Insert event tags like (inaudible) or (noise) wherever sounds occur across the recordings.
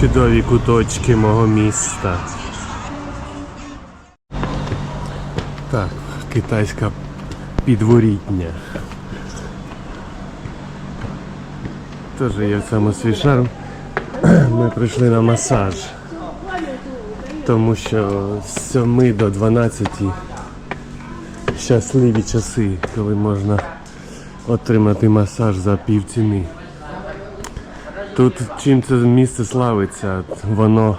чудові куточки мого міста. Так, китайська підворітня. Теж є в цьому свій шарм. Ми прийшли на масаж. Тому що з 7 до 12 щасливі часи, коли можна отримати масаж за півціни. Тут чим це місце славиться, воно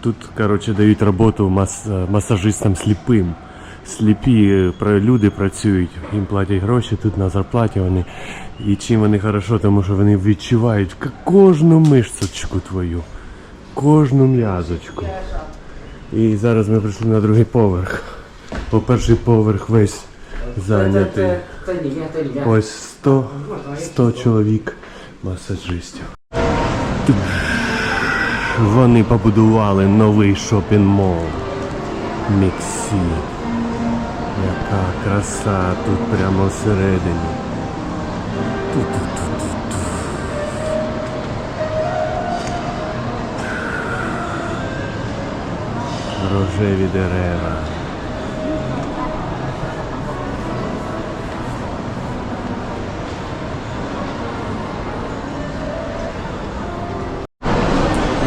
тут коротше, дають роботу мас... Е, масажистам сліпим. Сліпі е, люди працюють, їм платять гроші тут на зарплаті вони. І чим вони хорошо, тому що вони відчувають кожну мишцечку твою, кожну м'язочку. І зараз ми прийшли на другий поверх. Бо перший поверх весь зайнятий. Ось 100, 100 чоловік масажистів. Вони побудували новий шопінг-мол. Міксі. Яка краса тут прямо всередині. Ту-ту-ту-ту-ту. Рожеві дерева.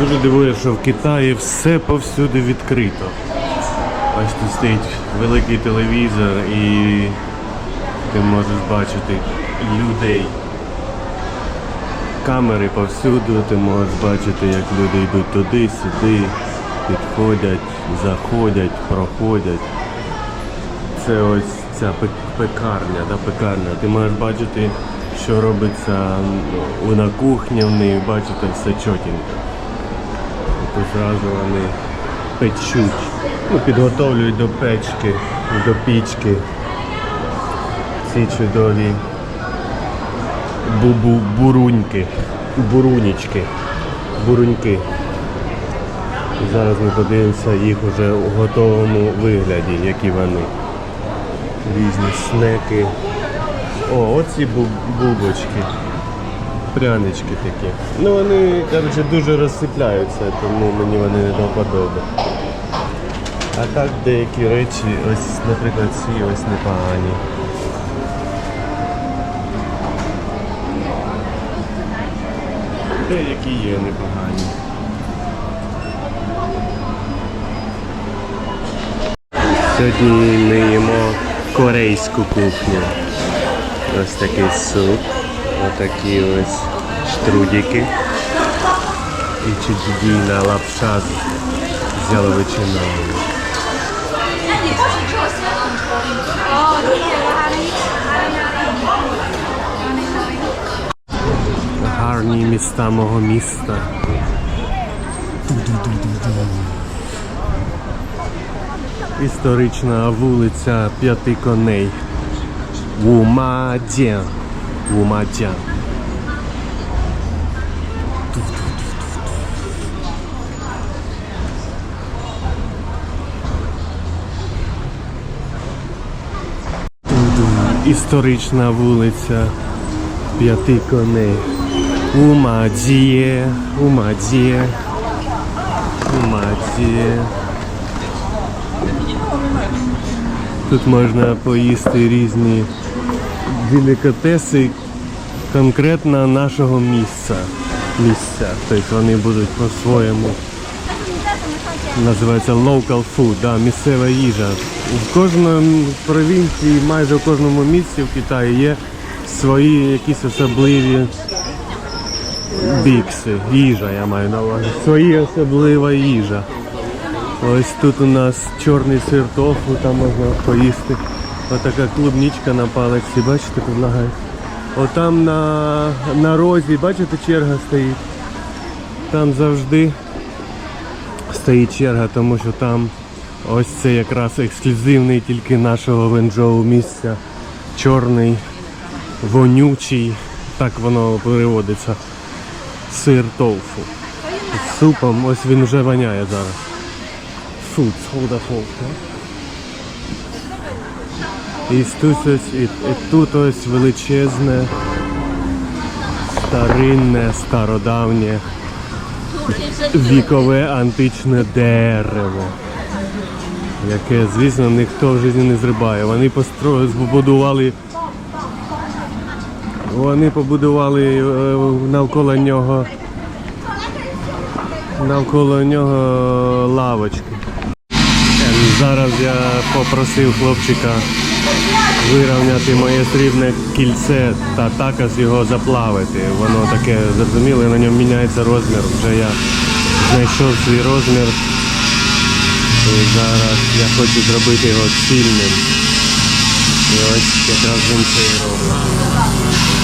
Дуже дивує, що в Китаї все повсюди відкрито. Тут стоїть великий телевізор і ти можеш бачити людей. Камери повсюду, ти можеш бачити, як люди йдуть туди, сюди, підходять, заходять, проходять. Це ось ця пекарня, да, пекарня. Ти можеш бачити, що робиться ну, на кухні, в них бачите все чотенько. Тут зразу вони печуть, ну, підготовлюють до печки, до пічки. Ці чудові бубу буруньки, бурунічки, буруньки. Зараз ми подивимося їх уже у готовому вигляді, які вони. Різні снеки. О, оці бу- бубочки. Прянички такі. Ну вони, коротше, дуже розсипляються, тому мені вони не до. А так деякі речі, ось, наприклад, ці ось непогані. Деякі є непогані. Сьогодні ми їмо корейську кухню. Ось такий суп, отакі ось штрудики і чудівна лапша з яловичиною. Гарні міста мого міста. Історична вулиця П'яти коней. Вумадзян. Вумадзян. Історична вулиця П'яти коней. Умадзіє, умадзіє, умадзіє. Тут можна поїсти різні делікатеси конкретно нашого місця. місця. Тобто вони будуть по-своєму. Називається local food, да, місцева їжа. В кожному провінції, майже в кожному місці в Китаї є свої якісь особливі бікси. Їжа, я маю на увазі. Свої особлива їжа. Ось тут у нас чорний сир тофу, там можна поїсти. Отака клубничка на палиці, бачите, предлагають. Отам на, на розі, бачите, черга стоїть. Там завжди стоїть черга, тому що там ось це якраз ексклюзивний тільки нашого Венджоу місця. Чорний, вонючий, так воно переводиться. Сир тофу. З супом, ось він вже воняє зараз. Фу, холда І тут ось, і, і тут ось величезне, старинне, стародавнє вікове античне дерево. Яке, звісно, ніхто в житті не зрибає. Вони постро... побудували. Вони побудували е, навколо нього навколо нього лавочки. Ем, Зараз я попросив хлопчика вирівняти моє срібне кільце та також його заплавити. Воно таке зрозуміле, на ньому міняється розмір. Вже я знайшов свій розмір. І зараз я хочу зробити його цільним. І ось якраз він це і робить.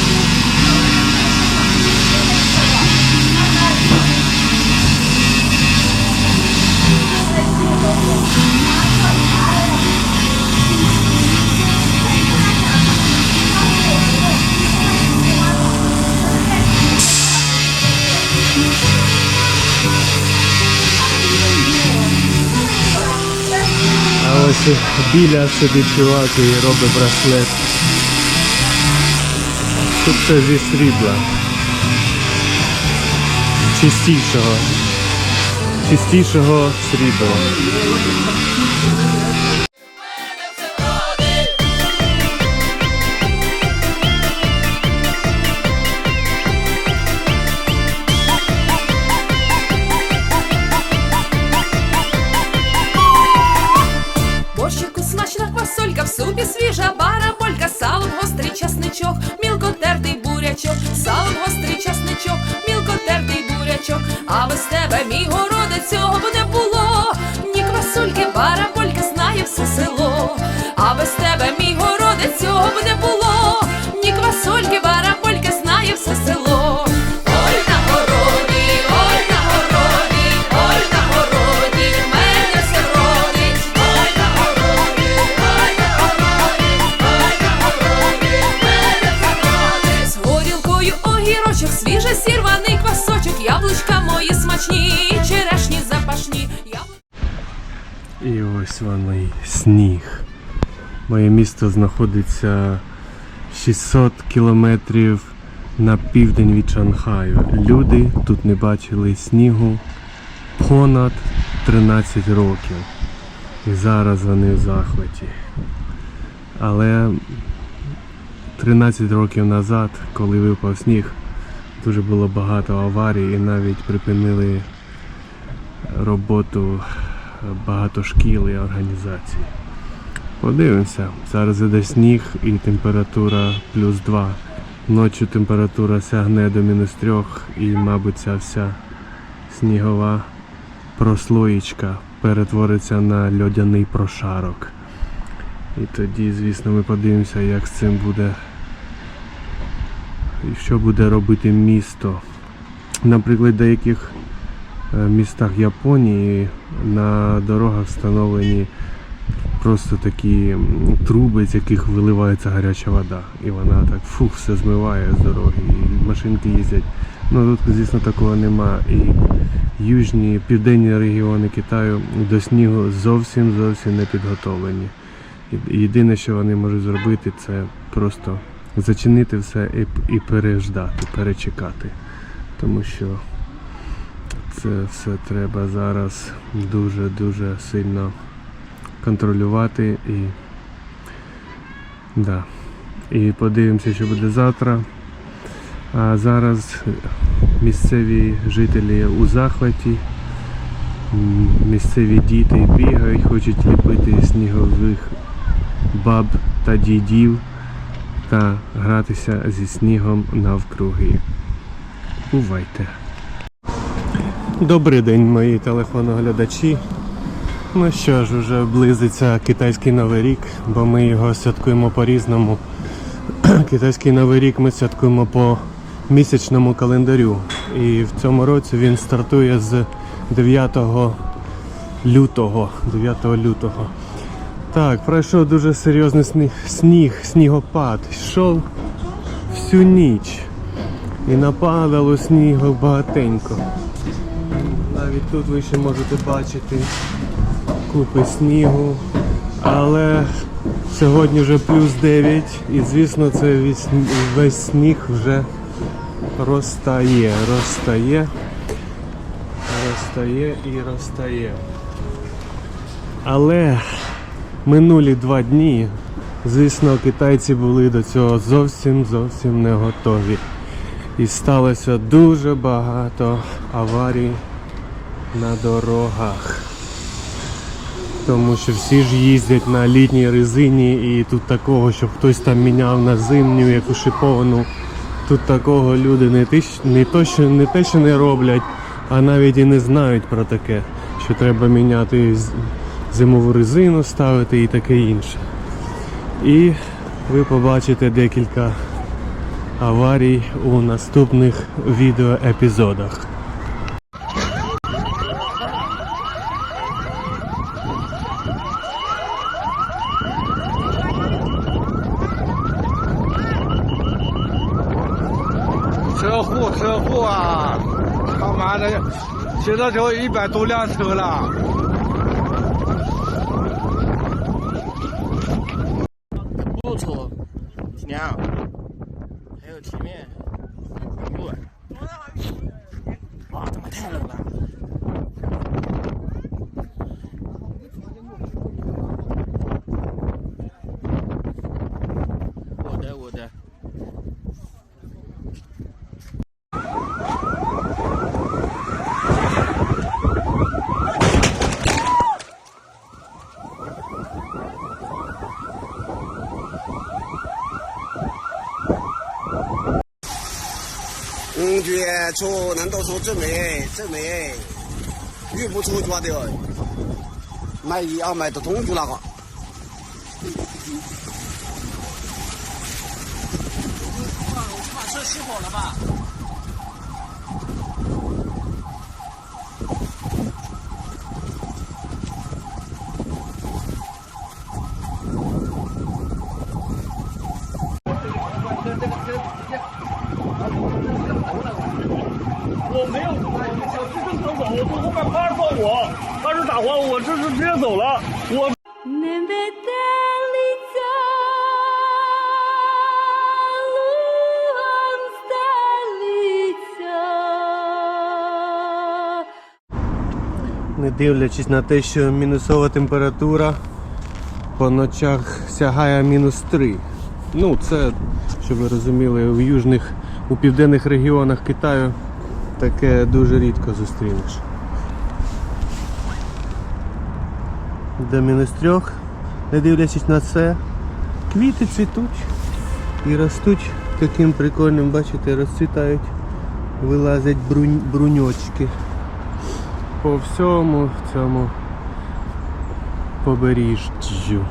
Біля сидить чувак і робить браслет. Тут все зі срібла. Чистішого. Чистішого срібла. Гострий часничок, мілко тертий бурячок, а без тебе, мій городець, цього б не було. Огірочок, свіже сірваний квасочок, яблучка мої смачні, черешні запашні. І ось воно сніг. Моє місто знаходиться 600 кілометрів на південь від Шанхаю. Люди тут не бачили снігу понад 13 років. І зараз вони в захваті. Але 13 років назад, коли випав сніг, дуже було багато аварій і навіть припинили роботу багато шкіл і організацій. Подивимося, зараз іде сніг і температура плюс 2. Ночі температура сягне до мінус 3 і, мабуть, ця вся снігова прослоїчка перетвориться на льодяний прошарок. І тоді, звісно, ми подивимося, як з цим буде і що буде робити місто. Наприклад, в деяких е, містах Японії на дорогах встановлені просто такі труби, з яких виливається гаряча вода. І вона так фух, все змиває з дороги. І машинки їздять. Ну тут, звісно, такого нема. І южні, південні регіони Китаю до снігу зовсім зовсім не підготовлені. Єдине, що вони можуть зробити, це просто зачинити все і переждати, перечекати. Тому що це все треба зараз дуже-дуже сильно контролювати і. Да. І подивимося, що буде завтра. А зараз місцеві жителі у захваті, місцеві діти бігають, хочуть ліпити снігових баб та дідів та гратися зі снігом навкруги. Бувайте! Добрий день, мої телефоноглядачі. Ну що ж, вже близиться китайський новий рік, бо ми його святкуємо по-різному. (clears throat) Китайський новий рік ми святкуємо по місячному календарю. І в цьому році він стартує з 9 лютого. 9 лютого. Так, пройшов дуже серйозний сніг, сніг снігопад. Йшов всю ніч. І нападало снігу багатенько. Навіть тут ви ще можете бачити купи снігу. Але сьогодні вже плюс 9 і звісно це весь, весь сніг вже розтає, розтає. розтає і розтає. Але минулі два дні, звісно, китайці були до цього зовсім зовсім не готові. І сталося дуже багато аварій на дорогах. Тому що всі ж їздять на літній резині і тут такого, щоб хтось там міняв на зимню, яку шиповану. Тут такого люди не, те, не, то, що, не те, що не роблять, а навіть і не знають про таке, що треба міняти зимову резину, ставити і таке інше. І ви побачите декілька аварій у наступних відеоепізодах. 车祸，车祸啊！他妈的，现在就一百多辆车了。 居出难道说最美最美，玉不出去的，买一要买的通去那个。是失火了吧？当时打滑，我这是直接走了，我 Не метелиця лугом стелиться. Не дивлячись на те, що мінусова температура по ночах сягає мінус 3. Ну, це, щоб ви розуміли, у южних, у південних регіонах Китаю таке дуже рідко зустрінеш. До мінус 3, не дивлячись на це, квіти цвітуть і ростуть таким прикольним, бачите, розцвітають, вилазять брунь, бруньочки по всьому цьому побережжю.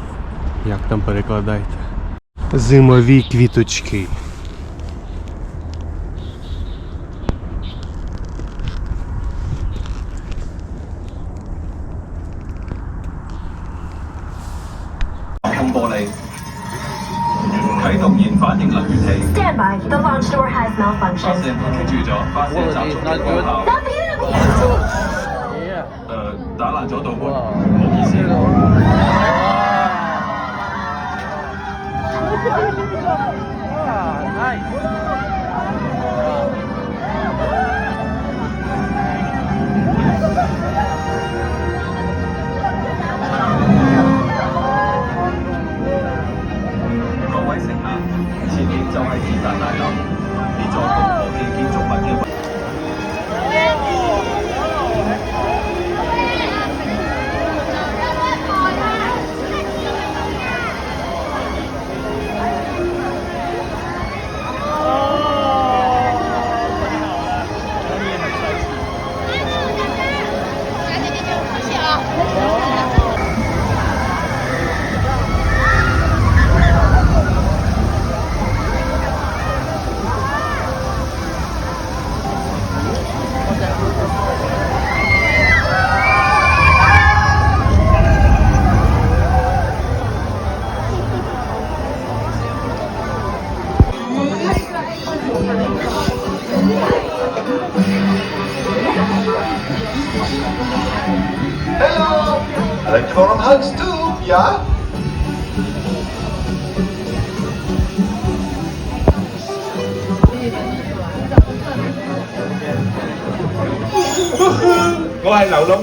Як там перекладайте? Зимові квіточки.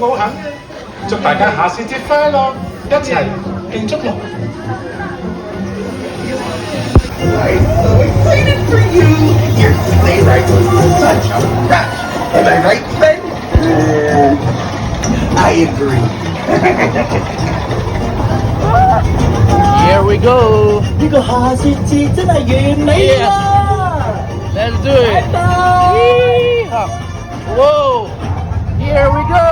我係流浪奧肯，祝大家下次節快樂，一齊慶祝樂。Waited for you. Here's the playwright. Such a rush. Am I right, Ben? I agree. Here we go. 呢個下雪節真係完美！Let's do it！Whoa！Here we go.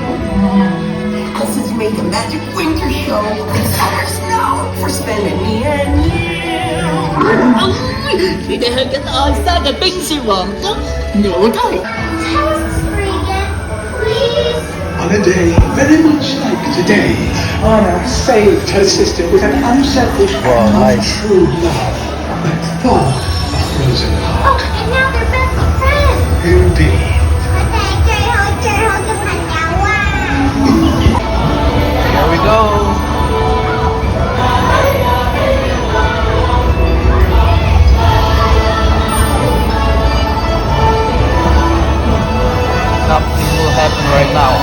made the magic winter show with summer snow for spending me and you. Ideheket ağızlarda benziyordu. Ne oldu? On a day very much like today, Anna saved her sister with an unselfish act well, of true love that thought of frozen heart. Oh, and now they're best friends! Indeed. Go. Something will happen right now.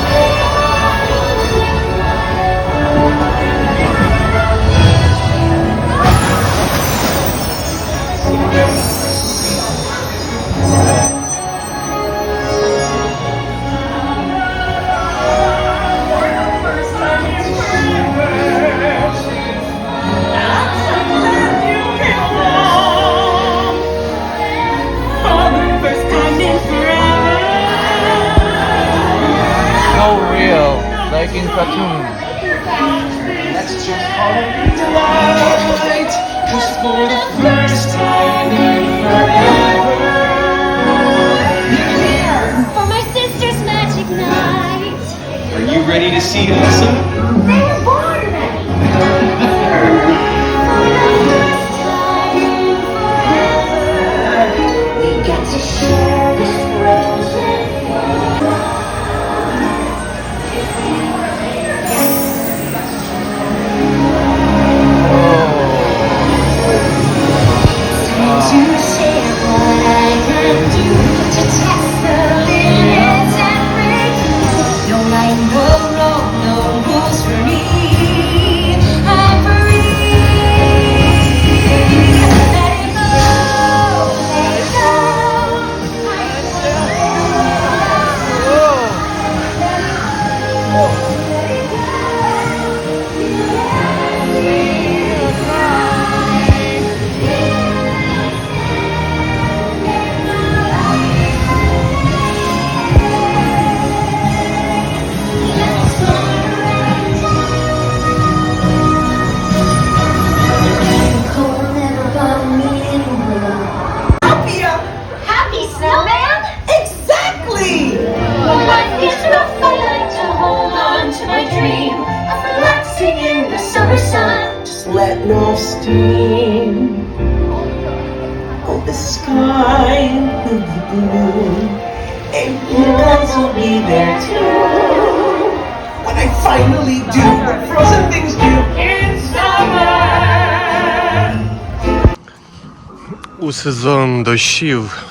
У сезон дощів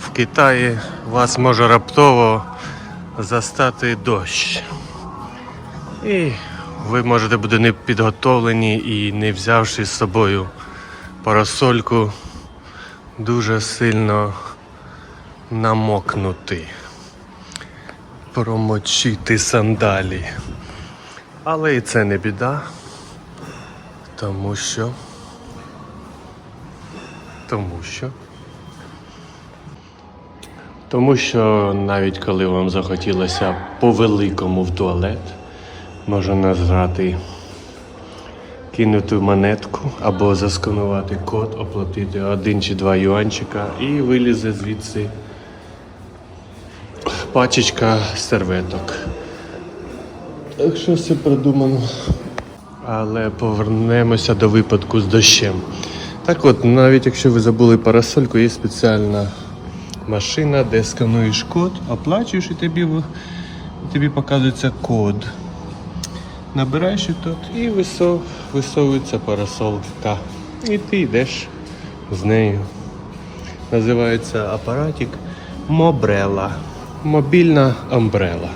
в Китаї вас може раптово застати дощ. І ви можете бути не підготовлені і не взявши з собою парасольку, дуже сильно намокнути, промочити сандалі. Але і це не біда, тому що Тому що. Тому що навіть коли вам захотілося по-великому в туалет, можна нажати кинути монетку або засканувати код, оплатити один чи два юанчика і вилізе звідси пачечка серветок. Так що все продумано. Але повернемося до випадку з дощем. Так от, навіть якщо ви забули парасольку, є спеціальна машина, де скануєш код, оплачуєш і тобі, тобі показується код. Набираєш тут і висов, висовується парасолка. І ти йдеш з нею. Називається апаратик Мобрела. Мобільна амбрела.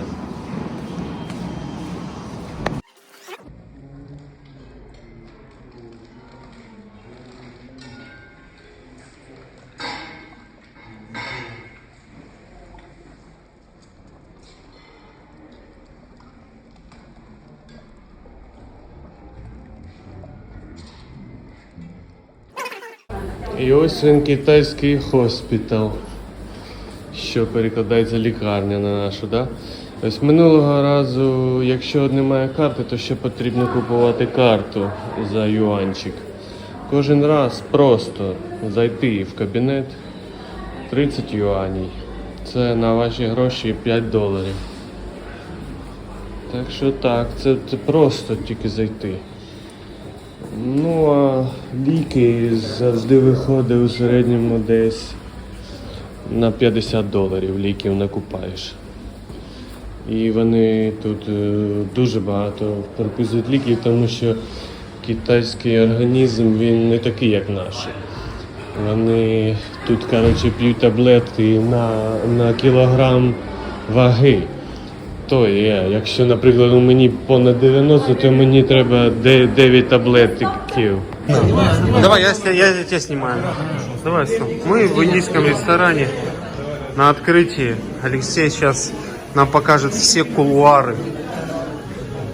І ось він китайський хоспітал, що перекладається лікарня на нашу, да? Ось минулого разу, якщо немає карти, то ще потрібно купувати карту за юанчик. Кожен раз просто зайти в кабінет 30 юанів. Це на ваші гроші 5 доларів. Так що так, це просто тільки зайти. Ну, а ліки завжди виходить у середньому десь на 50 доларів ліків накупаєш. І вони тут е, дуже багато прописують ліків, тому що китайський організм він не такий, як наш. Вони тут, коротше, п'ють таблетки на, на кілограм ваги. То є, якщо, наприклад, у мені понад 90, то мені треба де- 9 таблеток. Давай, я, я, я тебя снимаю. Давай, что? Мы в индийском ресторане на открытии. Алексей сейчас нам покажет все кулуары.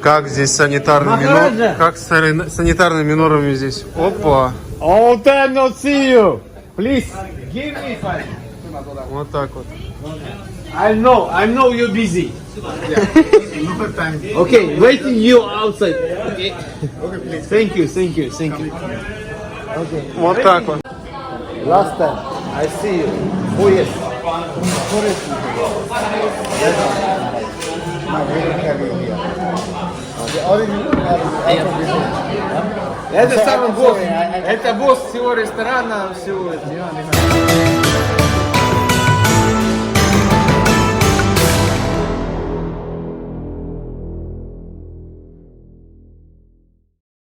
Как здесь санитарными нор- как с сани- санитарными нормами здесь. Опа. All time not see you. Please. Вот так вот. I know. I know you're busy. okay, waiting you outside. Okay. Okay, please. Thank you. Thank you. Thank you. Вот так вот. Last time I see you. Oh yes. Это самый босс. Это босс всего ресторана, всего.